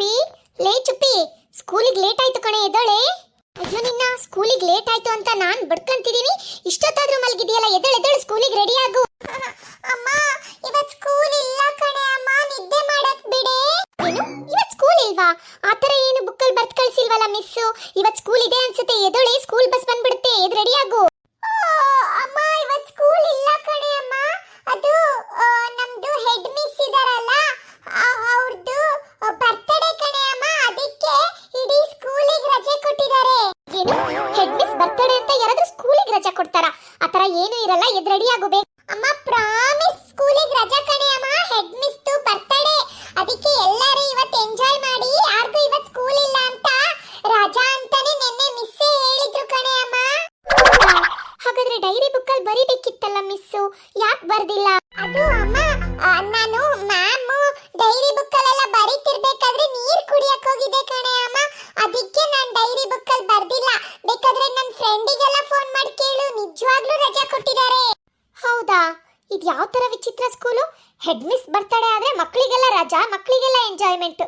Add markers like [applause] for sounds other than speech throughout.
ಚುಪ್ಪಿ? ಲೇ ಚುಪ್ಪಿ, ಸ್ಕೂಲಿಗೆ ಲೇಟ್ ಆಯ್ತು ಕಣೆ ಎದಳೆ ಅಯ್ಯೋ ನಿನ್ನ, ಸ್ಕೂಲಿಗೆ ಲೇಟ್ ಆಯ್ತು ಅಂತ ನಾನು ಬಡ್ಕಂತಿದೀನಿ ಇಷ್ಟೊತ್ತಾದ್ರೂ ಮಲಗಿದೆಯಲ್ಲ ಎದಳೆ ಎದಳೆ ಸ್ಕೂಲಿಗೆ ರೆಡಿ ಆಗು. [laughs] ಅಮ್ಮ ರೆಡಿ ಆಗೋಬೇಕು ಅಮ್ಮ ಪ್ರಾಮಿಸ್ ಸ್ಕೂಲಿಗೆ ರಜೆ ಕಣೆ ಅಮ್ಮ ಹೆಡ್ ಮಿಸ್ ಬರ್ತಡೇ ಅದಕ್ಕೆ ಎಲ್ಲರೂ ಇವತ್ತು ಎಂಜಾಯ್ ಮಾಡಿ, ಯಾರಿಗೂ ಇವತ್ತು ಸ್ಕೂಲ್ ಇಲ್ಲ ಅಂತ ರಜಾ ಅಂತಾನೆ ನಿನ್ನೆ ಮಿಸ್ಸೇ ಹೇಳಿದ್ರು ಕಣೆ ಅಮ್ಮ ಹಾಗಾದ್ರೆ ಡೈರಿ ಬುಕ್ ಅಲ್ಲಿ ಬರಿಬೇಕಿತ್ತಲ್ಲ ಮಿಸ್ ಯಾಕೆ ಬರ್ದಿಲ್ಲ? ಅದು ಅಮ್ಮ ನಾನು ಮ್ಯಾಮ್ ಡೈರಿ ಬುಕ್ ಅಲ್ಲೆಲ್ಲ ಬರೀತಿರ್ಬೇಕಾದ್ರೆ ನೀರ್ ಕುಡಿಯಕ್ ಹೋಗಿದ್ದೆ ಕಣೆ ಅಮ್ಮ ಅದಕ್ಕೆ ನಾನು ಡೈರಿ ಬುಕ್ ಅಲ್ಲಿ ಬರ್ದಿಲ್ಲ. ಬೇಕಾದ್ರೆ ನನ್ನ ಫ್ರೆಂಡಿಗೆಲ್ಲ ಫೋನ್ ಮಾಡಿ ಕೇಳು. ನಿಜವಾಗ್ಲೂ ರಜಾ ಕೊಟ್ಟಿದ್ದಾರೆ. ಹೌದಾ? ಇದು ಯಾವ ಥರ ವಿಚಿತ್ರ ಸ್ಕೂಲು ಹೆಡ್ ಮಿಸ್ ಬರ್ತಡೆ ಆದ್ರೆ ಮಕ್ಕಳಿಗೆಲ್ಲ ರಜಾ ಮಕ್ಕಳಿಗೆಲ್ಲ ಎಂಜಾಯ್ಮೆಂಟ್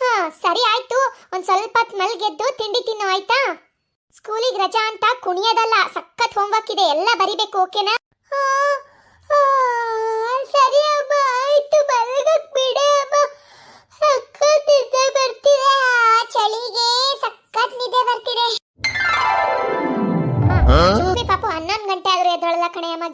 ಹಾ ಸರಿ ಆಯ್ತು. ಒಂದು ಸ್ವಲ್ಪ ಹೊತ್ತು ಮಲ್ಗೆದ್ದು ತಿಂಡಿ ತಿನ್ನು ಆಯ್ತಾ? ಸ್ಕೂಲಿಗೆ ರಜಾ ಅಂತ ಕುಣಿಯೋದಲ್ಲ. ಸಖತ್ ಹೋಮ್ವರ್ಕ್ ಇದೆ. ಎಲ್ಲ ಬರಿಬೇಕು ಓಕೆನಾ ಸರಿ ಅಮ್ಮ. ಆಯ್ತು ಬಿಡ ಅಮ್ಮ. ಸಖತ್ ನಿದ್ದೆ ಬರ್ತಿದೆ. ಆ ಚಳಿಗೆ ಸಖತ್ ನಿದ್ದೆ ಬರ್ತಿದೆ. ಪಾಪ ಹನ್ನೊಂದು ಗಂಟೆ ಆದ್ರೂ ಎದ್ದಳಲ್ಲ ಕಣೆ ಅಮ್ಮ.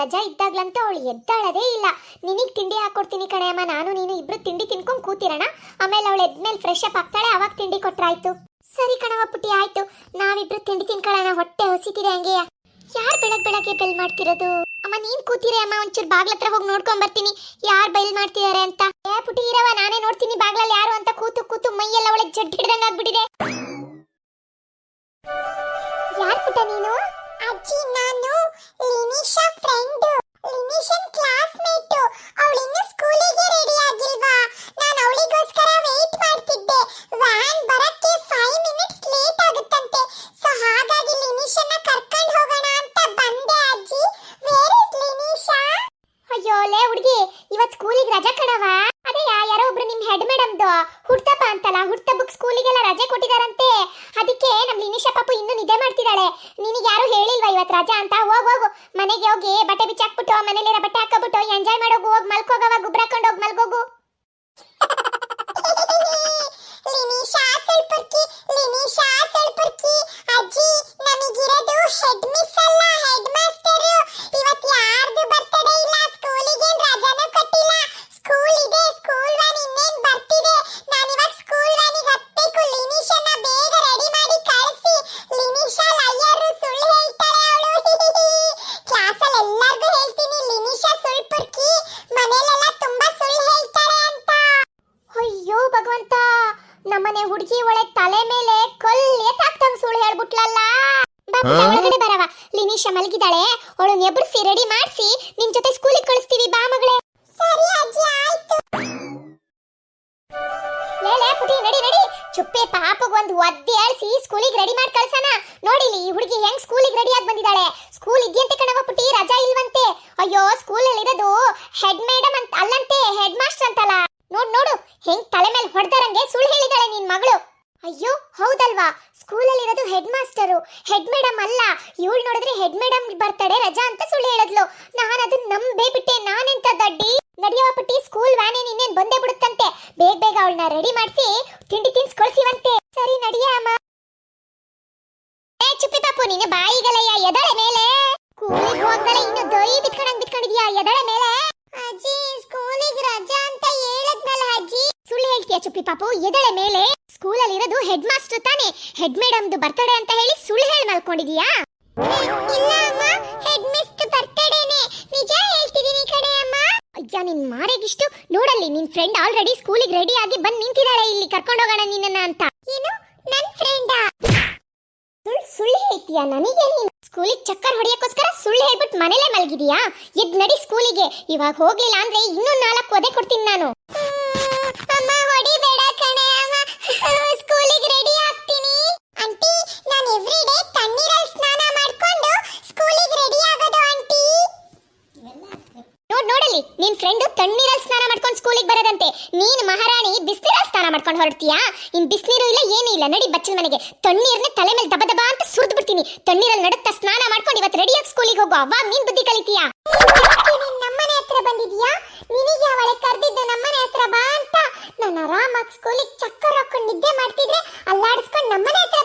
ರಜಾ ಇದ್ದಾಗ್ಲಂತ ಅವಳು ಎದ್ದಾಳದೇ ಇಲ್ಲ. ನಿನಗೆ ತಿಂಡಿ ಹಾಕೊಡ್ತೀನಿ ಕಣೆ ಅಮ್ಮ ನಾನು, ನೀನು ಇಬ್ರು ತಿಂಡಿ ತಿನ್ಕೊಂಡ್ ಕೂತಿರೋಣ. ಆಮೇಲೆ ಅವಳು ಎದ್ಮೇಲೆ ಫ್ರೆಶ್ ಅಪ್ ಆಗ್ತಾಳೆ. ಅವಾಗ ತಿಂಡಿ ಕೊಟ್ರಾಯ್ತು. ಸರಿ ಕಣವ ಪುಟ್ಟಿ, ಆಯ್ತು. ನಾವಿಬ್ರು ತಿಂಡಿ ತಿನ್ಕೊಳ್ಳೋಣ. ಹೊಟ್ಟೆ ಹೊಸಿತಿದೆ ಹಂಗೆಯ ಯಾರು ಬೆಳಗ್ ಬೆಳಗ್ಗೆ ಬೆಲ್ ಮಾಡ್ತಿರೋದು? ಅಮ್ಮ, ನೀನ್ ಕೂತಿರೆ ಅಮ್ಮ. ಒಂಚೂರು ಬಾಗ್ಲ ಹತ್ರ ಹೋಗಿ ನೋಡ್ಕೊಂಡ್ ಬರ್ತೀನಿ ಯಾರು ಬೈಲ್ ಮಾಡ್ತಿದ್ದಾರೆ ಅಂತ? ಏ ಪುಟ್ಟಿ ಇರವ ನಾನೇ ನೋಡ್ತೀನಿ ಬಾಗ್ಲಲ್ಲಿ ಯಾರು ಅಂತ ಕೂತು ಕೂತು ಮೈಯೆಲ್ಲ ಒಳಗೆ ಜಡ್ ಹಿಡ್ದಂಗ್ ಆಗ್ಬಿಟ್ಟಿದೆ. ಯಾರ್ ಪುಟ್ಟ ನೀನು? ಅಜ್ಜಿ, ನಾನು ಲಿನಿಶಾ ಫ್ರೆಂಡ್ ಲಿನಿಶನ್ ಕ್ಲಾಸ್ಮೇಟ್ ಅವಳು ಇನ್ನು ಸ್ಕೂಲಿಗೆ ರೆಡಿ ಆಗಿಲ್ವಾ? ನಾನು ಅವಳಿಗೋಸ್ಕರ ವೇಟ್ ಮಾಡ್ತಿದ್ದೆ. ವ್ಯಾನ್ ಬರಕ್ಕೆ ಫೈವ್ ಮಿನಿಟ್ಸ್ ಲೇಟ್ ಆಗುತ್ತಂತೆ. ಸೊ ಹಾಗಾಗಿ ಲಿನಿಶನ್ನ ಕರ್ಕೊಂಡು ಹೋಗೋಣ ಅಂತ ಬಂದೆ ಅಜ್ಜಿ. ವೇರ್ ಇಸ್ ಲಿನಿಶಾ ಅಯ್ಯೋ, ಲೇ ಹುಡುಗಿ ಇವತ್ತು ಸ್ಕೂಲಿಗೆ ರಜೆ ಕಣವ ಹೆಡ್ ಮೇಡಮ್ದು ಹುಡ್ತಪ್ಪ ಅಂತಲ್ಲ ಬುಕ್ ಸ್ಕೂಲಿಗೆಲ್ಲ ರಜೆ ಕೊಟ್ಟಿದಾರಂತೆ. ಅದಕ್ಕೆ ನಮ್ ಲಿನಿಶಾ ಪಾಪು ಇನ್ನೂ ನಿದ್ದೆ ಮಾಡ್ತಿದ್ದಾಳೆ. ನಿನಗೆ ಯಾರು ಹೇಳಿಲ್ವಾ ಇವತ್ತು ರಜಾ ಅಂತ? ಹೋಗ್, ಹೋಗು. ಮನೆಗೆ ಹೋಗಿ ಬಟ್ಟೆ ಬಿಚ್ಚಾಕ್ಬಿಟ್ಟು ಮನೇಲಿರೋ ಬಟ್ಟೆ ಹಾಕಬಿಟ್ಟು ಎಂಜಾಯ್ ಮಾಡೋಗು. ಹೋಗಿ ಮಲ್ಕೋಗವ ಗುಬ್ರ ಹಾಕೊಂಡು ಹೋಗಿ, ಮಲ್ಕೋಗು. [laughs] ಲಿನಿಶಾ ಲಿನಿಶಾ ಅಜ್ಜಿ ಹುಡುಗಿ ಒಳೆ ತಲೆ ಮೇಲೆ ಕಲ್ ಎತ್ತಾಕ್ತಂಗ್ ಸುಳ್ಳು ಹೇಳ್ಬಿಟ್ಲಲ್ಲ. ಒಳಗಡೆ ಬರವ. ಲಿನಿಶ ಮಲಗಿದಾಳೆ. ಅವಳನ್ನ ಎಬ್ಬರಿಸಿ ರೆಡಿ ಮಾಡಿಸಿ ನಿನ್ ಜೊತೆ ಸ್ಕೂಲಿಗೆ ಕಳಿಸ್ತೀವಿ ಬಾ ಮಗಳೇ. ಸರಿ ಅಜ್ಜಿ ಆಯ್ತು. ಲೇ ಲೇ ಪುಟಿ ನಡಿ ನಡಿ. ಚುಪ್ಪೆ ಪಾಪಗ್ ಒಂದು ಒದ್ದೆ ಆಳ್ಸಿ ಸ್ಕೂಲಿಗೆ ರೆಡಿ ಮಾಡಿ ಕಳ್ಸಣ. ನೋಡಿಲಿ ಈ ಹುಡುಗಿ ಹೆಂಗ್ ಸ್ಕೂಲಿಗೆ ರೆಡಿ ಆಗಿ ಬಂದಿದ್ದಾಳೆ ಸ್ಕೂಲ್ ಇದೆಯಂತೆ ಕಣವ ಪುಟಿ ರಜಾ ಇಲ್ವಂತೆ. ಅಯ್ಯೋ ಸ್ಕೂಲಲ್ಲಿ ಇರೋದು ಹೆಡ್ ಮೇಡಮ್ ಅಂತ ಅಲ್ಲಂತೆ ಹೆಡ್ ಮಾಸ್ಟರ್ ಅಂತಲ್ಲ. ನೋಡ್ ನೋಡು, ಹೆಂಗ್ ತಲೆ ಮೇಲೆ ಹೊಡೆದರಂಗೆ ಸುಳ್ಳು ಹೇಳಿದಾಳೆ ನಿನ್ ಮಗಳು. ಅಯ್ಯೋ, ಹೌದಲ್ವಾ? ಸ್ಕೂಲಲ್ಲಿ ಇರೋದು ಹೆಡ್ ಮಾಸ್ಟರು ಹೆಡ್ ಮೇಡಮ್ ಅಲ್ಲ. ಇವಳು ನೋಡಿದ್ರೆ ಹೆಡ್ ಮೇಡಮ್ ಬರ್ತಡೆ ರಜಾ ಅಂತ ಸುಳ್ಳು ಹೇಳಿದ್ಲು. ನಾನು ಅದನ್ನ ನಂಬೇ ಬಿಟ್ಟೆ ನಾನೆಂತ ದಡ್ಡಿ? ನಡೆಯವ ಸ್ಕೂಲ್ ವ್ಯಾನೇ ಇನ್ನೇನ್ ಬಂದೇ ಬಿಡುತ್ತಂತೆ. ಬೇಗ ಬೇಗ ಅವಳನ್ನ ರೆಡಿ ಮಾಡಿಸಿ, ತಿಂಡಿ ತಿನ್ಸ್ ಕಳ್ಸಿವಂತೆ ಸರಿ, ನಡಿಯ, ಅಮ್ಮ. ಏ, ಚುಪ್ಪಿ ಪಾಪು ನೀನು ಬಾಯಿಗಲಯ್ಯ, ಎದಳೆ ಮೇಲೆ? ಸ್ಕೂಲಿಗೆ ಹೋಗ್ದಲೆ ಇನ್ನು ದೈ ಬಿತ್ಕೊಂಡಂಗ್ ಬಿತ್ಕೊಂಡಿದ್ಯಾ? ಎದಳೆ ಮೇಲೆ? ಪಾಪು ಎದಳೆ ಮೇಲೆ? ಸ್ಕೂಲಲ್ಲಿ ಇರೋದು ಹೆಡ್ ಮಾಸ್ಟರ್ ತಾನೆ. ಹೆಡ್ ಮೇಡಮ್ದು ಬರ್ತಡೇ ಅಂತ ಹೇಳಿ ಸುಳ್ಳು ಹೇಳಿ ಮಲ್ಕೊಂಡಿದೀಯಾ? ಇಲ್ಲ ಅಮ್ಮ. ಹೆಡ್ ಮಿಸ್ಟ್ ಬರ್ತಡೇನೆ ನಿಜ ಹೇಳ್ತಿದೀನಿ ಕಡೆ ಅಮ್ಮ. ಅಯ್ಯ, ನಿನ್ ಮಾರೆಗಿಷ್ಟು. ನೋಡಲ್ಲಿ, ನಿನ್ ಫ್ರೆಂಡ್ ಆಲ್ರೆಡಿ ಸ್ಕೂಲಿಗೆ ರೆಡಿ ಆಗಿ ಬಂದ್ ನಿಂತಿದ್ದಾಳೆ ಇಲ್ಲಿ. ಕರ್ಕೊಂಡು ಹೋಗೋಣ ನಿನ್ನನ್ನ ಅಂತ. ಏನು? ನನ್ ಫ್ರೆಂಡಾ ಸುಳ್ಳು ಸುಳ್ಳು ಹೇಳ್ತೀಯಾ ನನಗೆ ನೀನು? ಸ್ಕೂಲಿಗೆ ಚಕ್ಕರ್ ಹೊಡೆಯಕ್ಕೋಸ್ಕರ ಸುಳ್ಳು ಹೇಳ್ಬಿಟ್ಟು ಮನೇಲೆ ಮಲಗಿದೀಯಾ? ಎದ್ ನಡಿ ಸ್ಕೂಲಿಗೆ ಇವಾಗ ಹೋಗ್ಲಿಲ್ಲ ಅಂದ್ರೆ ಇನ್ನೂ ನಾಲ್ಕು ಒದೆ ಕೊಡ್ತೀನಿ ನಾನು. ನಿನ್ ಫ್ರೆಂಡ್ ತಣ್ಣೀರಲ್ಲಿ ಸ್ನಾನ ಮಾಡ್ಕೊಂಡು ಸ್ಕೂಲಿಗೆ ಬರೋದಂತೆ. ನೀನ್ ಮಹಾರಾಣಿ ಬಿಸಿಲಲ್ಲಿ ಮಾಡ್ಕೊಂಡು ಹೊರಡ್ತೀಯಾ? ಇನ್ ಬಿಸಿನೀರು ಇಲ್ಲ, ಏನೂ ಇಲ್ಲ. ನಡಿ ಬಚ್ಚನ ಮನೆಗೆ. ತಣ್ಣೀರ್ನ ತಲೆ ಮೇಲೆ ದಬ ದಬ ಅಂತ ಸುರಿದು ಬಿಡ್ತೀನಿ. ತಣ್ಣೀರಲ್ಲಿ ನಡುತ್ತಾ ಸ್ನಾನ ಮಾಡ್ಕೊಂಡು ಇವತ್ತು ರೆಡಿಯಾಗಿ ಸ್ಕೂಲಿಗೆ ಹೋಗು. ಅವಾಗ ನೀನ್ ಬುದ್ಧಿ ಕಲಿತೀಯಾ? ನಮ್ಮನೆ ಹತ್ರ ಬಂದಿದ್ಯಾ? ನಿನಗೆ ಅವಳೆ ಕರೆದಿದ್ದು ನಮ್ಮನೆ ಹತ್ರ ಬಾ ಅಂತ. ನಾನು ಆರಾಮಾಗಿ ಸ್ಕೂಲಿಗೆ ಚಕ್ಕರ್ ಹಾಕೊಂಡು ನಿದ್ದೆ ಮಾಡ್ತಿದ್ರೆ ಅಲ್ಲಾಡಿಸ್ಕೊಂಡು ನಮ್ಮನೆ ಹತ್ರ